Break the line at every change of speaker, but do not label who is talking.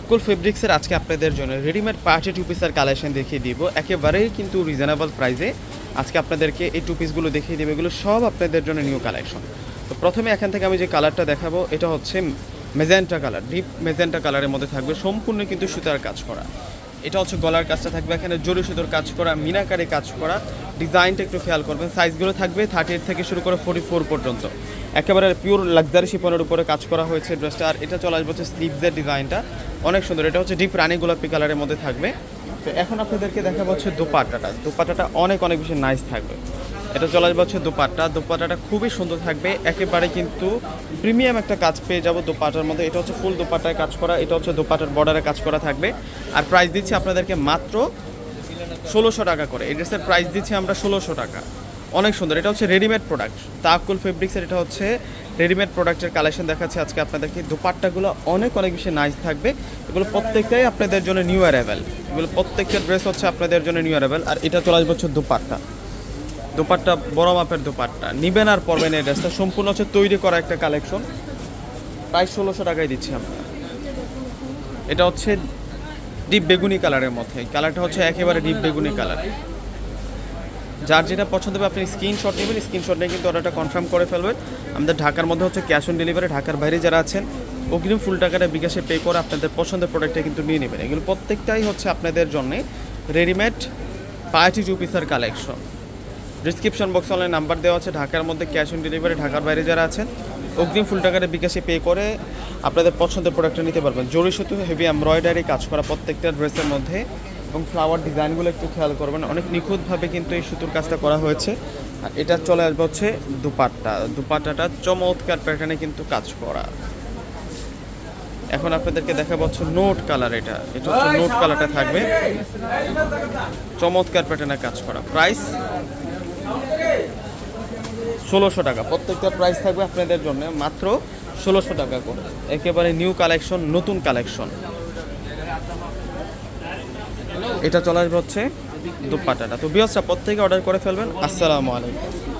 আকুল ফেব্রিক্সের আজকে আপনাদের জন্য রেডিমেড পার্টি টু পিসের কালেকশন দেখিয়ে দিব। একেবারেই কিন্তু রিজনেবল প্রাইসে আজকে আপনাদেরকে এই টু পিসগুলো দেখিয়ে দেবে, এগুলো সব আপনাদের জন্য নিউ কালেকশন তো প্রথমে এখান থেকে আমি যে কালারটা দেখাবো, এটা হচ্ছে মেজেন্টা কালার ডিপ মেজেন্টা কালারের মধ্যে থাকবে। সম্পূর্ণ কিন্তু সুতার কাজ করা। এটা হচ্ছে গলার কাজটা থাকবে। এখানে জরি সুতোর কাজ করা, মিনাকারে কাজ করা। ডিজাইনটা একটু খেয়াল করবেন। সাইজগুলো থাকবে থার্টি থেকে শুরু করে ফোর্টি ফোর পর্যন্ত। একেবারে পিওর লাক্সারি শিপনের উপরে কাজ করা হয়েছে ড্রেসটা। আর এটা চলে আসবে হচ্ছে স্লিভসের ডিজাইনটা। অনেক সুন্দর। এটা হচ্ছে ডিপ রানি গোলাপি কালারের মধ্যে থাকবে। তো এখন আপনাদেরকে দেখাবো হচ্ছে দোপাট্টাটা দোপাট্টাটা অনেক অনেক বেশি নাইস থাকবে। এটা চলে আসবে হচ্ছে দোপাট্টা। দোপাট্টাটা খুবই সুন্দর থাকবে। একেবারে কিন্তু প্রিমিয়াম একটা কাজ পেয়ে যাব দোপাটার মধ্যে। এটা হচ্ছে ফুল দোপাটায় কাজ করা, এটা হচ্ছে দোপাটার বর্ডারে কাজ করা থাকবে। আর প্রাইস দিচ্ছি আপনাদেরকে মাত্র ষোলোশো টাকা করে। এই ড্রেসের প্রাইস দিচ্ছি আমরা ষোলোশো টাকা। অনেক সুন্দর। এটা হচ্ছে রেডিমেড প্রোডাক্ট তাকুল ফেব্রিক্সের এটা হচ্ছে রেডিমেড প্রোডাক্টের কালেকশন দেখাচ্ছে আজকে আপনাদেরকে। দোপাট্টাগুলো অনেক অনেক বেশি নাইস থাকবে। এগুলো প্রত্যেকটাই আপনাদের জন্য নিউ অ্যারাইভেল এগুলো প্রত্যেকটা ড্রেস হচ্ছে আপনাদের জন্য নিউ অ্যারাইভেল আর এটা চলে আসবে হচ্ছে দোপাট্টা। দোপাট্টা, বড় মাপের দোপাট্টা। নিবেন আর পরবেন এই ড্রেসটা। সম্পূর্ণ হচ্ছে তৈরি করা একটা কালেকশন। প্রায় ষোলোশো টাকায় দিচ্ছি আমরা। এটা হচ্ছে ডিপ বেগুনি কালারের মধ্যে। কালারটা হচ্ছে একেবারে ডিপ বেগুনি কালার। যার যেটা পছন্দ হবে আপনি স্ক্রিনশট নেবেন। স্ক্রিনশট নিয়ে কিন্তু অর্ডারটা কনফার্ম করে ফেলবেন। আমাদের ঢাকার মধ্যে হচ্ছে ক্যাশ অন ডেলিভারি, ঢাকার বাইরে যারা আছেন, অগ্রিম ফুল টাকাটা বিকাশে পে করে আপনাদের পছন্দের প্রোডাক্টটা কিন্তু নিয়ে নেবেন। এগুলো প্রত্যেকটাই হচ্ছে আপনাদের জন্যে রেডিমেড পার্টি টু পিসের collection. Description box online number দেওয়া আছে। ঢাকার মধ্যে ক্যাশ অন ডেলিভারি ঢাকার বাইরে যারা আছেন, অগ্রিম ফুল টাকাটা বিকাশে পে করে আপনাদের পছন্দের প্রোডাক্টটা নিতে পারবেন। জরি সুতো হেভি এমব্রয়ডারি কাজ করা প্রত্যেকটা ড্রেসের মধ্যে এবং ফ্লাওয়ার ডিজাইনগুলো একটু খেয়াল করবেন। অনেক নিখুঁতভাবে কিন্তু এই সুতোর কাজটা করা হয়েছে। আর এটা চলে আসবে হচ্ছে দুপাট্টা। দুপাট্টাটা চমৎকার প্যাটার্নে কিন্তু কাজ করা। এখন আপনাদেরকে দেখাবো হচ্ছে নোট কালার এটা। এটা হচ্ছে নোট কালারটা থাকবে। চমৎকার প্যাটার্নে কাজ করা। প্রাইস ষোলোশো টাকা। প্রত্যেকটা প্রাইস থাকবে আপনাদের জন্য মাত্র ষোলোশো টাকা করে। একেবারে নিউ কালেকশন নতুন কালেকশন এটা চলে আসবে হচ্ছে দুপাটাটা। তো বিয়সটা প্রত্যেকে অর্ডার করে ফেলবেন। আসসালামু আলাইকুম।